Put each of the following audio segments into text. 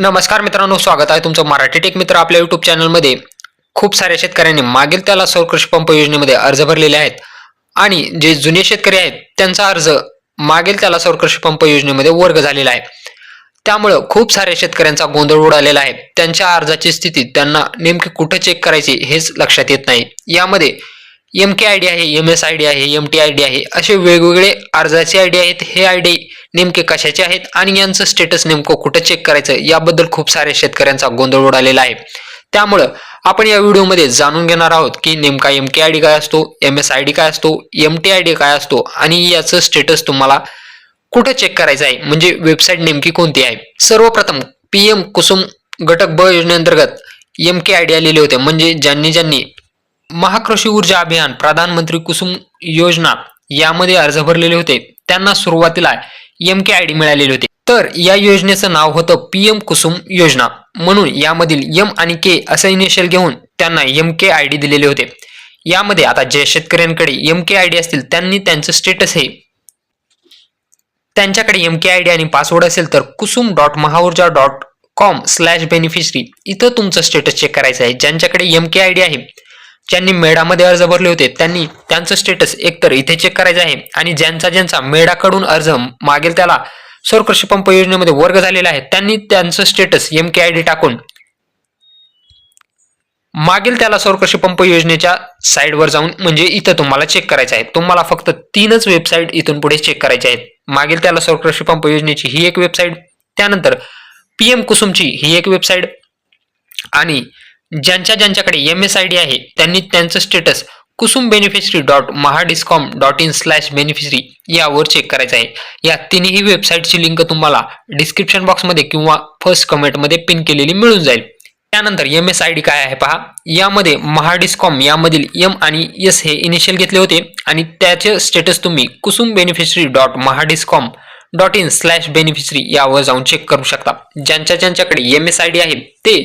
नमस्कार मित्रांनो स्वागत आहे तुमचं मराठी टेक मित्र आपल्या युट्यूब चॅनलमध्ये खूप साऱ्या शेतकऱ्यांनी मागील त्याला सौर कृषी पंप योजनेमध्ये अर्ज भरलेले आहेत. आणि जे जुने शेतकरी आहेत त्यांचा अर्ज मागील त्याला सौर कृषी पंप योजनेमध्ये वर्ग झालेला आहे. त्यामुळं खूप साऱ्या शेतकऱ्यांचा गोंधळ उडालेला आहे. त्यांच्या अर्जाची स्थिती त्यांना नेमकी कुठं चेक करायची हेच लक्षात येत नाही. यामध्ये एम के आय डी आहे एम एस आय डी आहे एम टी आय डी आहे असे वेगवेगळे अर्जाचे आय डी आहेत. हे आय डी नेमके कशाचे आहेत आणि यांचं स्टेटस नेमकं कुठं चेक करायचं? याबद्दल खूप साऱ्या शेतकऱ्यांचा गोंधळ उडालेला आहे. त्यामुळं आपण या व्हिडिओमध्ये जाणून घेणार आहोत की नेमका एम के आय डी काय असतो एम एस आय डी काय असतो एम टी आय डी काय असतो आणि याचं स्टेटस तुम्हाला कुठं चेक करायचं आहे? म्हणजे वेबसाईट नेमकी कोणती आहे? सर्वप्रथम पी एम कुसुम घटक ब योजनेअंतर्गत एम के आय डी आलेले होते. म्हणजे ज्यांनी ज्यांनी महाकृषी ऊर्जा अभियान प्रधानमंत्री कुसुम योजना यामध्ये अर्ज भरलेले होते. त्यांना सुरुवातीला एम के आय डी मिळालेली होती. तर या योजनेचं नाव होतं पी एम कुसुम योजना. म्हणून यामधील एम आणि के असं इनिशियल घेऊन त्यांना एम के आय डी दिलेले होते. यामध्ये आता जे शेतकऱ्यांकडे एम के आय डी असतील त्यांनी त्यांचं स्टेटस हे त्यांच्याकडे एम के आय डी आणि पासवर्ड असेल तर Kusum dot Mahaurja dot com slash beneficiary इथं तुमचं स्टेटस चेक करायचं आहे. ज्यांच्याकडे एम के आय डी आहे ज्यांनी मेडामध्ये अर्ज भरले होते त्यांनी त्यांचं स्टेटस एकतर इथे चेक करायचं आहे आणि ज्यांचा ज्यांचा मेडाकडून अर्ज मागेल त्याला सौर कृषी पंप योजनेमध्ये वर्ग झालेला आहे त्यांनी त्यांचं status M K I D टाकून मागील त्याला सौर कृषी पंप योजनेच्या साईडवर जाऊन म्हणजे इथं तुम्हाला चेक करायचं आहे. तुम्हाला फक्त तीनच वेबसाईट इथून पुढे चेक करायचे आहेत. मागील त्याला सौर कृषी पंप योजनेची ही एक वेबसाईट त्यानंतर पीएम कुसुमची ही एक वेबसाईट आणि ज्यांच्या ज्यांच्याकडे एम एस आय डी आहे त्यांनी त्यांचं status Kusum beneficiary dot Mahadiscom dot in slash beneficiary यावर चेक करायचं आहे. या तिन्ही वेबसाईटची लिंक तुम्हाला डिस्क्रिप्शन बॉक्समध्ये किंवा फर्स्ट कमेंटमध्ये पिन केलेली मिळून जाईल. त्यानंतर एम एस आय डी काय आहे पहा. यामध्ये महाडिस्कॉम यामधील एम आणि एस हे इनिशियल घेतले होते आणि त्याचे स्टेटस तुम्ही Kusum beneficiary dot Mahadiscom dot in slash beneficiary यावर जाऊन चेक करू शकता. ज्यांच्या ज्यांच्याकडे एम एस आय डी आहे ते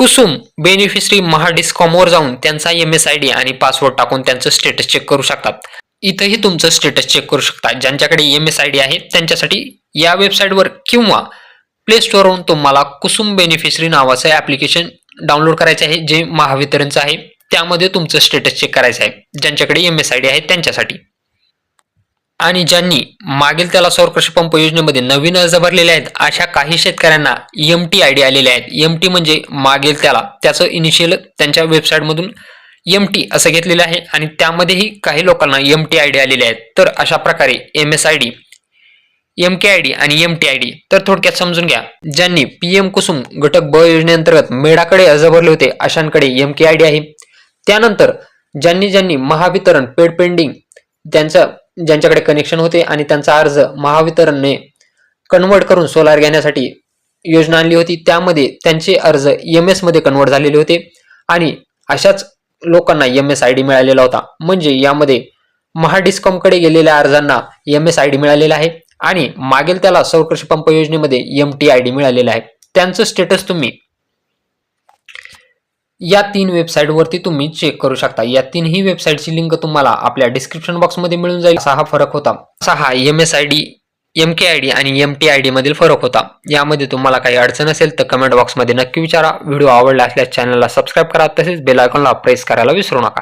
कुसुम बेनिफिशरी महाडिस्कॉमवर जाऊन त्यांचा एम एस आय डी आणि पासवर्ड टाकून त्यांचं स्टेटस चेक करू शकतात. इथंही तुमचं स्टेटस चेक करू शकता. ज्यांच्याकडे एम एस आय डी आहे त्यांच्यासाठी या वेबसाईटवर किंवा प्ले स्टोअरवरून तुम्हाला कुसुम बेनिफिशरी नावाचं ॲप्लिकेशन डाउनलोड करायचं आहे जे महावितरणचं आहे. त्यामध्ये तुमचं स्टेटस चेक करायचं आहे. ज्यांच्याकडे एम एस आय डी आहे त्यांच्यासाठी. आणि ज्यांनी मागील त्याला सौर कृषी पंप योजनेमध्ये नवीन अर्ज भरलेले आहेत अशा काही शेतकऱ्यांना एम टी आय डी आलेले आहेत. एम टी म्हणजे मागील त्याला त्याचं इनिशियल त्यांच्या वेबसाईटमधून एम टी असं घेतलेलं आहे आणि त्यामध्येही काही लोकांना एम टी आय डी आलेले आहेत. तर अशा प्रकारे M S I D M K I D आणि एम टी आय डी तर थोडक्यात समजून घ्या ज्यांनी पी एम कुसुम घटक ब योजनेअंतर्गत मेडाकडे अर्ज भरले होते अशांकडे एम के आय डी आहे. त्यानंतर ज्यांनी ज्यांनी महावितरण पेड पेंडिंग त्यांचं ज्यांच्याकडे कनेक्शन होते आणि त्यांचा अर्ज महावितरणने कन्वर्ट करून सोलार घेण्यासाठी योजना आणली होती त्यामध्ये त्यांचे अर्ज एम एसमध्ये कन्वर्ट झालेले होते आणि अशाच लोकांना एम एस आय डी मिळालेला होता. म्हणजे यामध्ये महाडिस्कॉमकडे गेलेल्या अर्जांना एम एस आय डी मिळालेला आहे आणि मागील त्याला सौर कृषी पंप योजनेमध्ये एम टी आय डी मिळालेला आहे. त्यांचं स्टेटस तुम्ही या तीन वेबसाईटवरती तुम्ही चेक करू शकता. या तीनही वेबसाईटची लिंक तुम्हाला आपल्या डिस्क्रिप्शन बॉक्समध्ये मिळून जाईल. असा हा फरक होता. असा हा M S I D M K I D आणि एम टी आय डी मधील फरक होता. यामध्ये तुम्हाला काही अडचण असेल तर कमेंट बॉक्समध्ये नक्की विचारा. व्हिडिओ आवडला असल्यास चॅनलला सबस्क्राईब करा. तसेच बेल आयकॉनला प्रेस करायला विसरू नका.